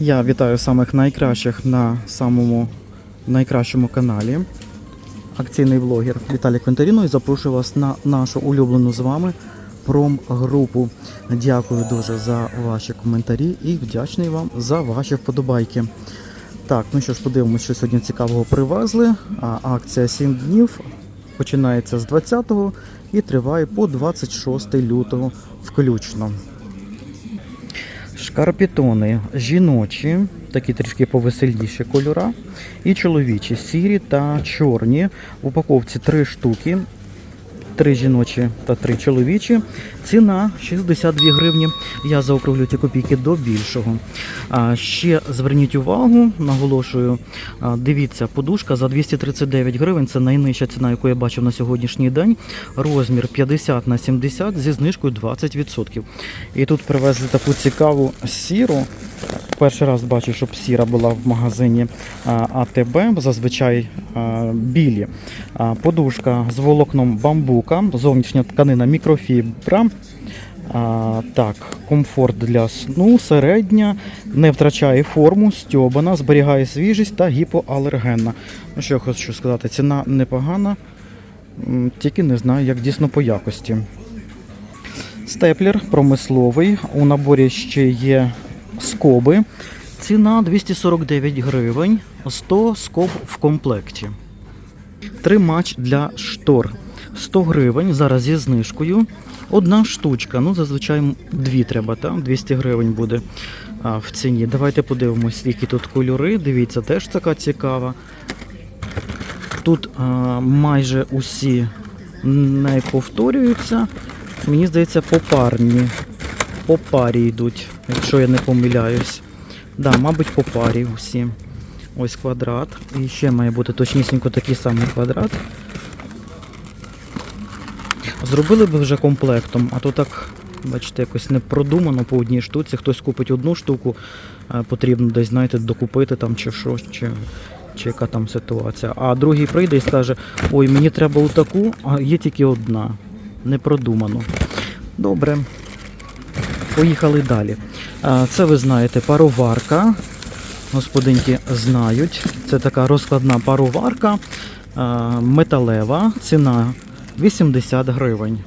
Я вітаю самих найкращих на самому найкращому каналі. Акційний блогер Віталій Квинтаріно і запрошую вас на нашу улюблену з вами промгрупу. Дякую дуже за ваші коментарі і вдячний вам за ваші вподобайки. Так, ну що ж, подивимося, що сьогодні цікавого привезли. А, акція 7 днів починається з 20-го і триває по 26 лютого включно. Шкарпетони жіночі, такі трішки повеселіші кольора, і чоловічі сірі та чорні. В упаковці три штуки. Три жіночі та три чоловічі. Ціна 62 гривні. Я заокруглю ці копійки до більшого. Ще зверніть увагу, наголошую, дивіться, подушка за 239 гривень. Це найнижча ціна, яку я бачив на сьогоднішній день. Розмір 50 на 70 зі знижкою 20%. І тут привезли таку цікаву сіру. Перший раз бачу, щоб сіра була в магазині АТБ, зазвичай білі. Подушка з волокном бамбука, зовнішня тканина мікрофібра. А, так, комфорт для сну, середня, не втрачає форму, стьобана, зберігає свіжість та гіпоалергенна. Ну що я хочу сказати, ціна непогана, тільки не знаю, як дійсно по якості. Степлер промисловий. У наборі ще є скоби. Ціна 249 гривень, 100 скоб в комплекті. Тримач для штор 100 гривень, зараз зі знижкою. Одна штучка, ну зазвичай дві треба, так? 200 гривень буде а, в ціні. Давайте подивимось, які тут кольори. Дивіться, теж така цікава. Тут а, майже усі не повторюються. Мені здається, попарні. По парі йдуть, якщо я не помиляюсь. Да, мабуть, по парі усі. Ось квадрат. І ще має бути точнісінько такий самий квадрат. Зробили би вже комплектом, а то так, бачите, якось не продумано по одній штуці. Хтось купить одну штуку, е, потрібно десь, знаєте, докупити там чи що, чи, чи яка там ситуація. А другий прийде і скаже: ой, мені треба отаку, а є тільки одна. Не продумано. Добре. Поїхали далі. Це ви знаєте, пароварка. Господинки знають. Це така розкладна пароварка металева. Ціна 80 гривень.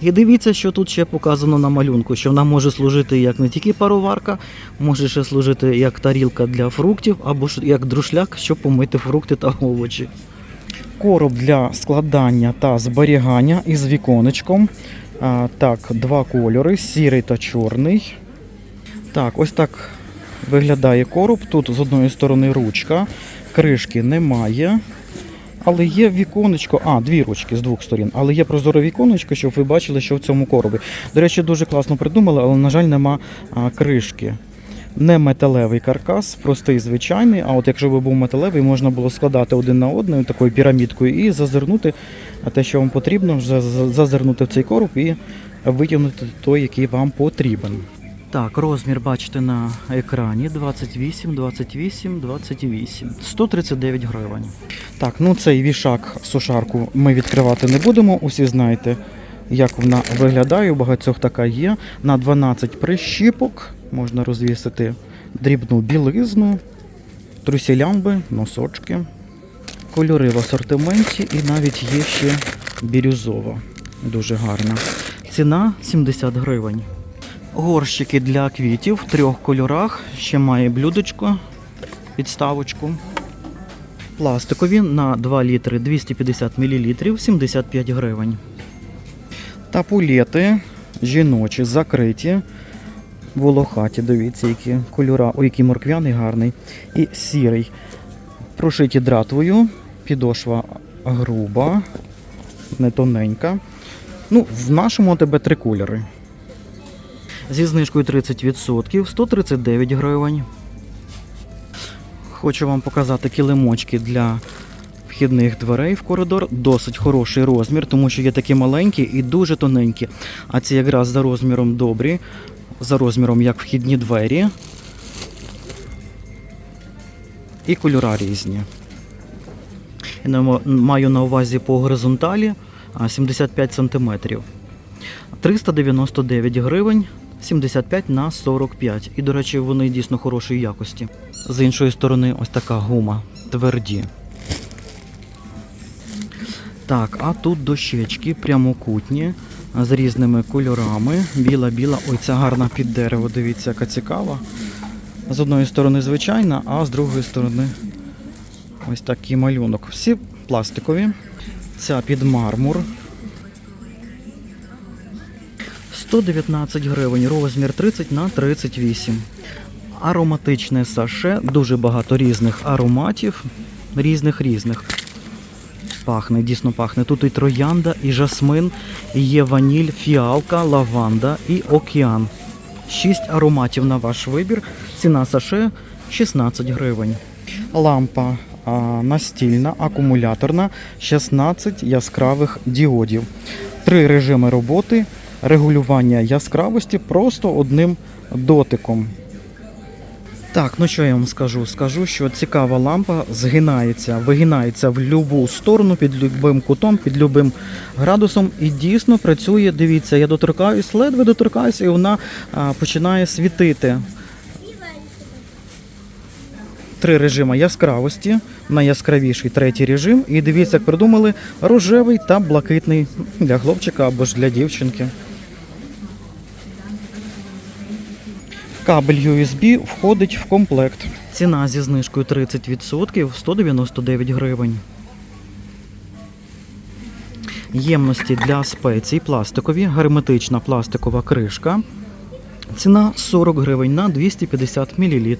І дивіться, що тут ще показано на малюнку, що вона може служити як не тільки пароварка, може ще служити як тарілка для фруктів, або як друшляк, щоб помити фрукти та овочі. Короб для складання та зберігання із віконечком. А, так, два кольори: сірий та чорний. Так, ось так виглядає короб. Тут з одної сторони ручка, кришки немає. Але є віконечко, а, дві ручки з двох сторін, але є прозоре віконечко, щоб ви бачили, що в цьому коробі. До речі, дуже класно придумали, але, на жаль, нема а, кришки. Не металевий каркас, простий звичайний. А от якщо б був металевий, можна було складати один на один такою пірамідкою і зазирнути те, що вам потрібно, зазирнути в цей короб і витягнути той, який вам потрібен. Так, розмір бачите на екрані 28, 28, 28. 139 гривень. Так, ну цей вішак сушарку ми відкривати не будемо. Усі знаєте, як вона виглядає. У багатьох така є. На 12 прищіпок можна розвісити дрібну білизну, трусілямби, носочки. Кольори в асортименті і навіть є ще бірюзова. Дуже гарна. Ціна 70 гривень. Горщики для квітів в трьох кольорах. Ще має блюдечко, підставочку. Пластикові на 2 літри 250 мл 75 гривень. Тапулети жіночі закриті. Волохаті, дивіться, які кольора, ой, який морквяний гарний. І сірий. Прошиті дратвою. Підошва груба, не тоненька. Ну, в нашому тебе три кольори. Зі знижкою 30% 139 гривень. Хочу вам показати килимочки для вхідних дверей в коридор. Досить хороший розмір, тому що є такі маленькі і дуже тоненькі. А ці якраз за розміром добрі, за розміром як вхідні двері. І кольора різні. Я маю на увазі по горизонталі 75 см. 399 гривень 75 на 45. І, до речі, вони дійсно хорошої якості. З іншої сторони, ось така гума. Тверді. Так, а тут дощечки прямокутні з різними кольорами. Біла-біла. Ой, ця гарна під дерево. Дивіться, яка цікава. З одної сторони звичайна, а з другої сторони ось такий малюнок. Всі пластикові. Ця під мармур. 119 гривень, розмір 30 на 38. Ароматичне саше, дуже багато різних ароматів, різних різних. Пахне, дійсно пахне. Тут і троянда, і жасмин, і є ваніль, фіалка, лаванда і океан. Шість ароматів на ваш вибір. Ціна саше 16 гривень. Лампа а, настільна, акумуляторна, 16 яскравих діодів. Три режими роботи, регулювання яскравості просто одним дотиком. Так, ну що я вам скажу? Скажу, що цікава лампа згинається, вигинається в будь-яку сторону, під будь-яким кутом, під будь-яким градусом і дійсно працює. Дивіться, я доторкаюсь, ледве доторкаюся, і вона а, починає світити. Три режими яскравості, найяскравіший третій режим. І дивіться, як придумали рожевий та блакитний для хлопчика або ж для дівчинки. Кабель USB входить в комплект. Ціна зі знижкою 30% 199 гривень. Ємності для спецій пластикові, герметична пластикова кришка. Ціна 40 гривень на 250 мл.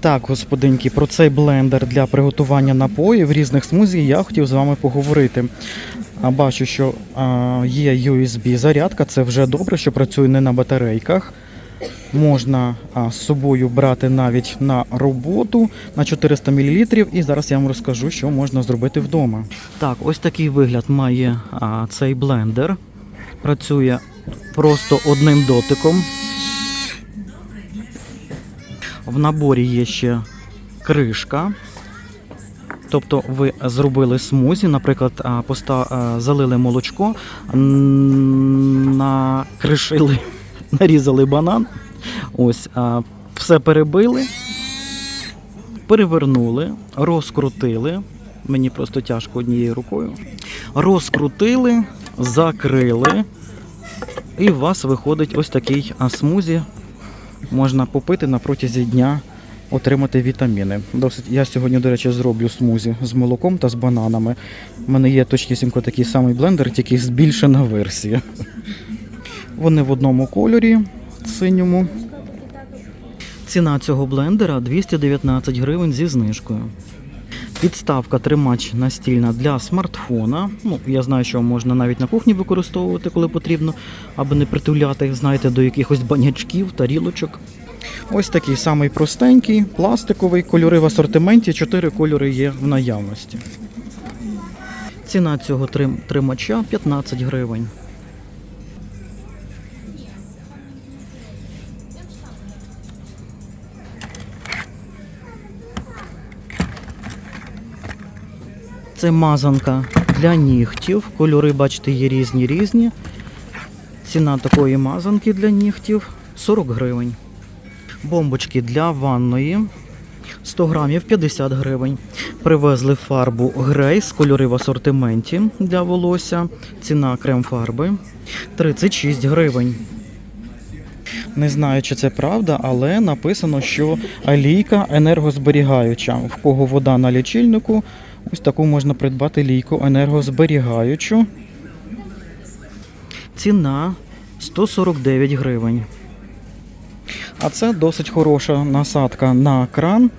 Так, господинки, про цей блендер для приготування напоїв різних смузі я хотів з вами поговорити. Бачу, що є USB зарядка, це вже добре, що працює не на батарейках. Можна з собою брати навіть на роботу на 400 мл. І зараз я вам розкажу, що можна зробити вдома. Так, ось такий вигляд має цей блендер. Працює просто одним дотиком. В наборі є ще кришка. Тобто ви зробили смузі, наприклад, поста- залили молочко, накришили, нарізали банан, ось, все перебили, перевернули, розкрутили. Мені просто тяжко однією рукою. Розкрутили, закрили, і у вас виходить ось такий смузі можна попити на протязі дня, отримати вітаміни. Досить я сьогодні, до речі, зроблю смузі з молоком та з бананами. У мене є точнісінько такий самий блендер, тільки збільшена версія. Вони в одному кольорі синьому. Ціна цього блендера 219 гривень зі знижкою. Підставка тримач настільна для смартфона. Ну, я знаю, що можна навіть на кухні використовувати, коли потрібно, аби не притуляти, знаєте, до якихось банячків, тарілочок. Ось такий самий простенький, пластиковий, кольори в асортименті. Чотири кольори є в наявності. Ціна цього трим- тримача 15 гривень. Це мазанка для нігтів. Кольори, бачите, є різні різні. Ціна такої мазанки для нігтів 40 гривень. Бомбочки для ванної 100 грамів 50 гривень. Привезли фарбу Грейс, кольори в асортименті для волосся. Ціна крем-фарби 36 гривень. Не знаю, чи це правда, але написано, що лійка енергозберігаюча. В кого вода на лічильнику, ось таку можна придбати лійку енергозберігаючу. Ціна 149 гривень. А це досить хороша насадка на кран.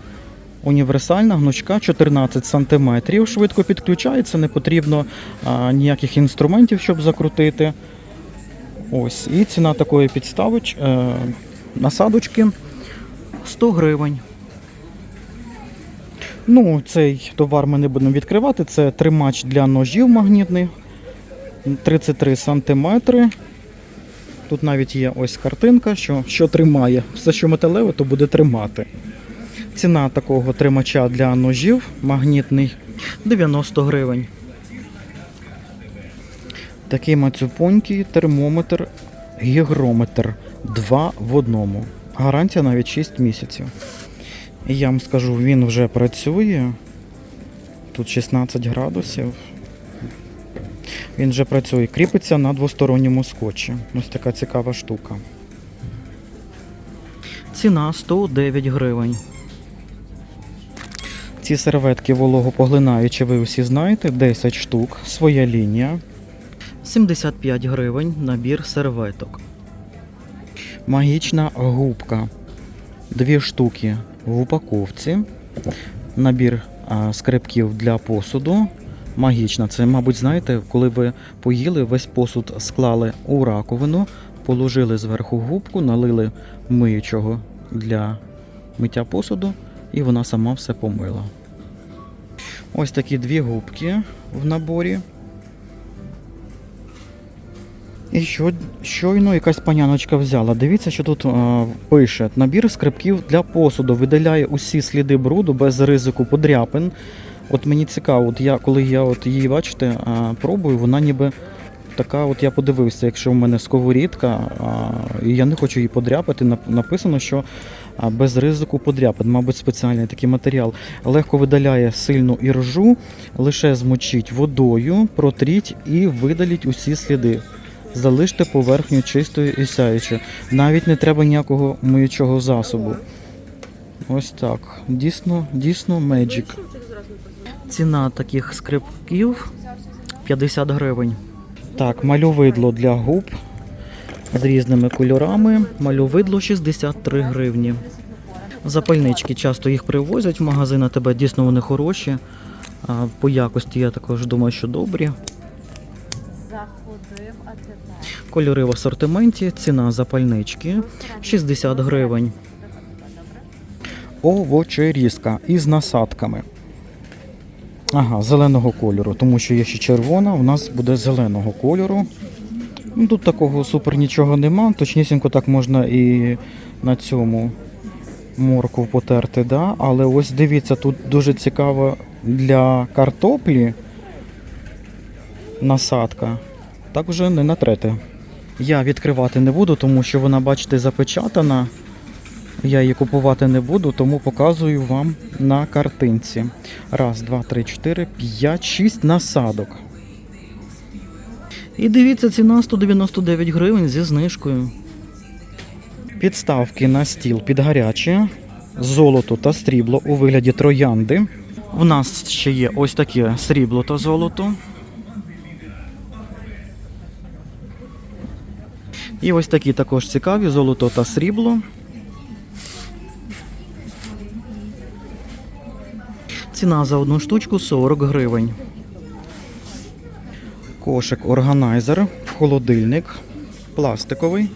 Універсальна гнучка 14 см. Швидко підключається, не потрібно а, ніяких інструментів, щоб закрутити. Ось, і ціна такої підставоч, е, насадочки 100 гривень. Ну, цей товар ми не будемо відкривати. Це тримач для ножів магнітний. 33 сантиметри. Тут навіть є ось картинка, що, що тримає. Все, що металеве, то буде тримати. Ціна такого тримача для ножів магнітний 90 гривень. Такий мацюпонький термометр, гігрометр. Два в одному. Гарантія навіть 6 місяців. І я вам скажу, він вже працює. Тут 16 градусів. Він вже працює. Кріпиться на двосторонньому скотчі. Ось така цікава штука. Ціна 109 гривень. Ці серветки вологопоглинаючі, ви усі знаєте, 10 штук, своя лінія. 75 гривень набір серветок. Магічна губка. Дві штуки в упаковці. Набір а, скрипків для посуду. Магічна. Це, мабуть, знаєте, коли ви поїли, весь посуд склали у раковину, положили зверху губку, налили миючого для миття посуду, і вона сама все помила. Ось такі дві губки в наборі. І що, щойно якась паняночка взяла. Дивіться, що тут е, пише: набір скрипків для посуду видаляє усі сліди бруду без ризику подряпин. От мені цікаво, от я, коли я от її, бачите, пробую, вона ніби така, от я подивився, якщо в мене сковорідка, і я не хочу її подряпати, написано, що без ризику подряпин, мабуть, спеціальний такий матеріал. Легко видаляє сильну іржу, лише змочіть водою, протріть і видаліть усі сліди. Залиште поверхню чистою і сяючою. Навіть не треба ніякого миючого засобу. Ось так. Дійсно, дійсно Magic. Ціна таких скрипків 50 гривень. Так, мальовидло для губ з різними кольорами. Мальовидло 63 гривні. Запальнички часто їх привозять в магазин, а тебе дійсно вони хороші. По якості я також думаю, що добрі. Кольори в асортименті, ціна запальнички 60 гривень. Овочерізка із насадками. Ага, зеленого кольору, тому що є ще червона, у нас буде зеленого кольору. Ну, тут такого супер нічого нема, точнісінько так можна і на цьому морку потерти, да? але ось дивіться, тут дуже цікаво для картоплі насадка. Так вже не натрете. Я відкривати не буду, тому що вона, бачите, запечатана. Я її купувати не буду, тому показую вам на картинці. Раз, два, три, чотири, п'ять, шість насадок. І дивіться, ціна 199 гривень зі знижкою. Підставки на стіл під гаряче, золото та срібло у вигляді троянди. У нас ще є ось таке срібло та золото. І ось такі також цікаві золото та срібло. Ціна за одну штучку 40 гривень. Кошик органайзер в холодильник. Пластиковий.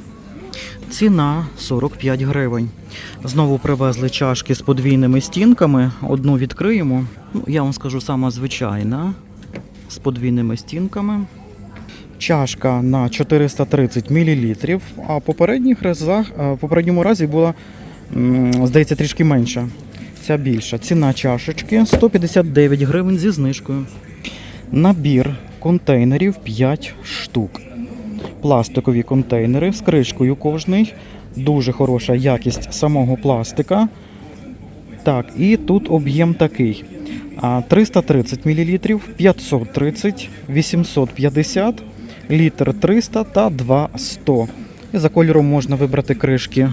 Ціна 45 гривень. Знову привезли чашки з подвійними стінками. Одну відкриємо. Ну, я вам скажу сама звичайна. З подвійними стінками. Чашка на 430 мл, а попередніх разах, в попередньому разі була, здається, трішки менша. Ця більша. Ціна чашечки 159 гривень зі знижкою. Набір контейнерів 5 штук. Пластикові контейнери з кришкою кожний. Дуже хороша якість самого пластика. Так, і тут об'єм такий. 330 мл, 530, 850, літр 300 та 2 100. І за кольором можна вибрати кришки.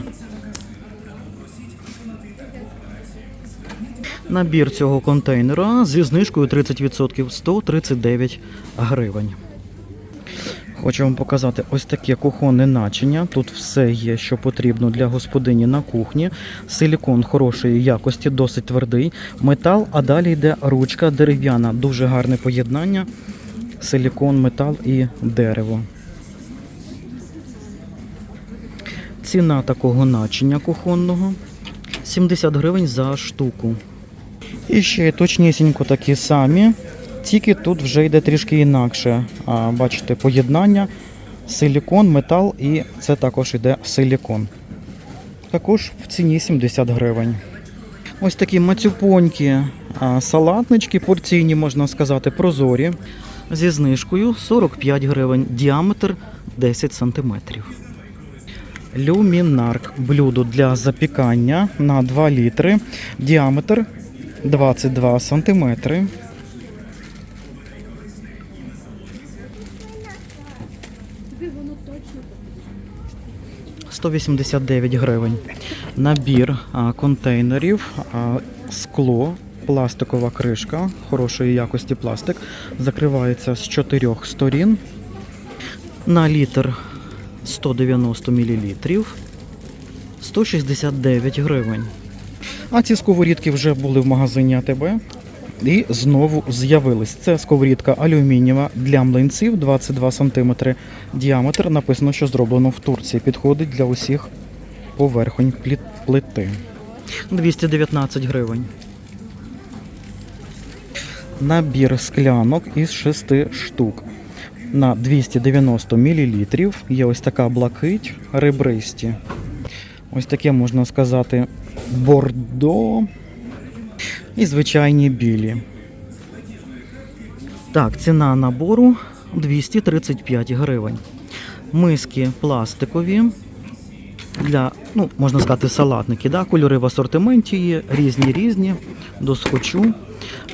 Набір цього контейнера зі знижкою 30% 139 гривень. Хочу вам показати ось таке кухонне начиня. Тут все є, що потрібно для господині на кухні. Силікон хорошої якості, досить твердий. Метал, а далі йде ручка дерев'яна. Дуже гарне поєднання. Силікон, метал і дерево. Ціна такого начиня кухонного 70 гривень за штуку. І ще точнісінько такі самі, тільки тут вже йде трішки інакше. А, бачите, поєднання, силікон, метал і це також йде силікон. Також в ціні 70 гривень. Ось такі мацюпонькі салатнички, порційні, можна сказати, прозорі. зі знижкою 45 гривень, діаметр 10 см. Люмінарк блюдо для запікання на 2 літри, діаметр 22 см. Тобі воно точно 189 гривень. Набір а, контейнерів, а, скло, пластикова кришка хорошої якості пластик. Закривається з чотирьох сторін. На літр 190 мл. 169 гривень. А ці сковорідки вже були в магазині АТБ. І знову з'явились. Це сковорідка алюмінієва для млинців 22 см діаметр. Написано, що зроблено в Турції. Підходить для усіх поверхонь плити. 219 гривень. Набір склянок із 6 штук. На 290 мл є ось така блакить ребристі. Ось таке можна сказати бордо і звичайні білі. Так, ціна набору 235 гривень. Миски пластикові для, ну, можна сказати, салатники. Да? Кольори в асортименті є різні різні, до схочу.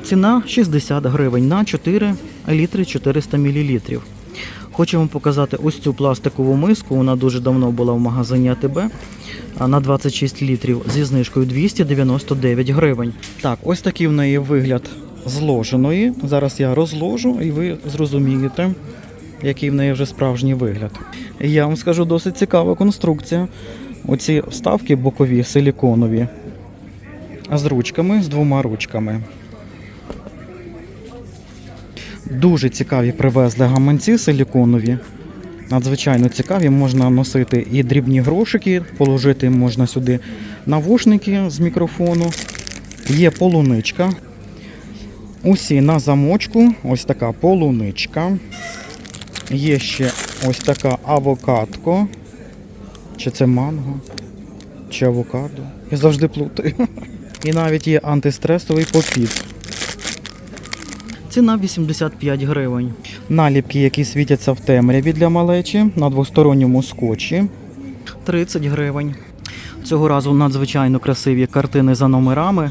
Ціна 60 гривень на 4 літри 400 мл. Хочу вам показати ось цю пластикову миску. Вона дуже давно була в магазині АТБ на 26 літрів зі знижкою 299 гривень. Так, ось такий в неї вигляд зложеної. Зараз я розложу і ви зрозумієте, який в неї вже справжній вигляд. Я вам скажу досить цікава конструкція. Оці вставки бокові силіконові з ручками, з двома ручками. Дуже цікаві привезли гаманці силіконові. Надзвичайно цікаві. Можна носити і дрібні грошики, положити можна сюди навушники з мікрофону. Є полуничка. Усі на замочку. Ось така полуничка. Є ще ось така авокадко. Чи це манго? Чи авокадо? Я завжди плутаю. І навіть є антистресовий попіт. Ціна 85 гривень. Наліпки, які світяться в темряві для малечі на двосторонньому скотчі. 30 гривень. Цього разу надзвичайно красиві картини за номерами.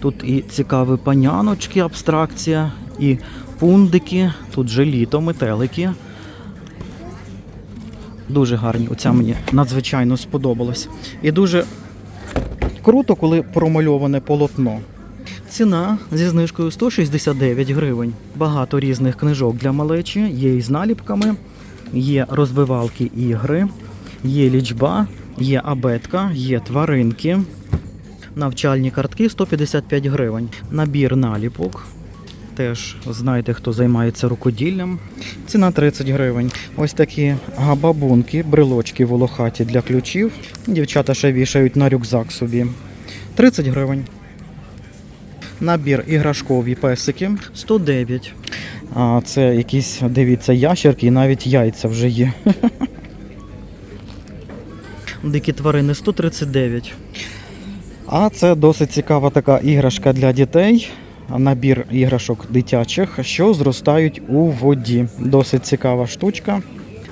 Тут і цікаві паняночки, абстракція, і пундики, тут же літо, метелики. Дуже гарні. Оця мені надзвичайно сподобалась. І дуже круто, коли промальоване полотно. Ціна зі знижкою 169 гривень. Багато різних книжок для малечі, є із наліпками, є розвивалки ігри, є лічба, є абетка, є тваринки. Навчальні картки 155 гривень. Набір наліпок. Теж знаєте, хто займається рукоділлям. Ціна 30 гривень. Ось такі габабунки, брелочки волохаті для ключів. Дівчата ще вішають на рюкзак собі. 30 гривень. Набір іграшкові песики 109. А це якісь, дивіться, ящерки і навіть яйця вже є. Дикі тварини 139. А це досить цікава така іграшка для дітей. Набір іграшок дитячих, що зростають у воді. Досить цікава штучка.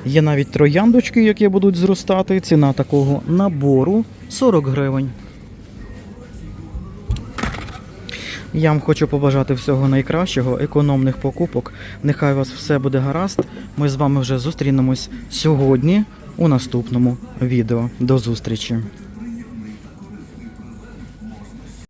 Є навіть трояндочки, які будуть зростати. Ціна такого набору 40 гривень. Я вам хочу побажати всього найкращого, економних покупок. Нехай у вас все буде гаразд. Ми з вами вже зустрінемось сьогодні у наступному відео. До зустрічі!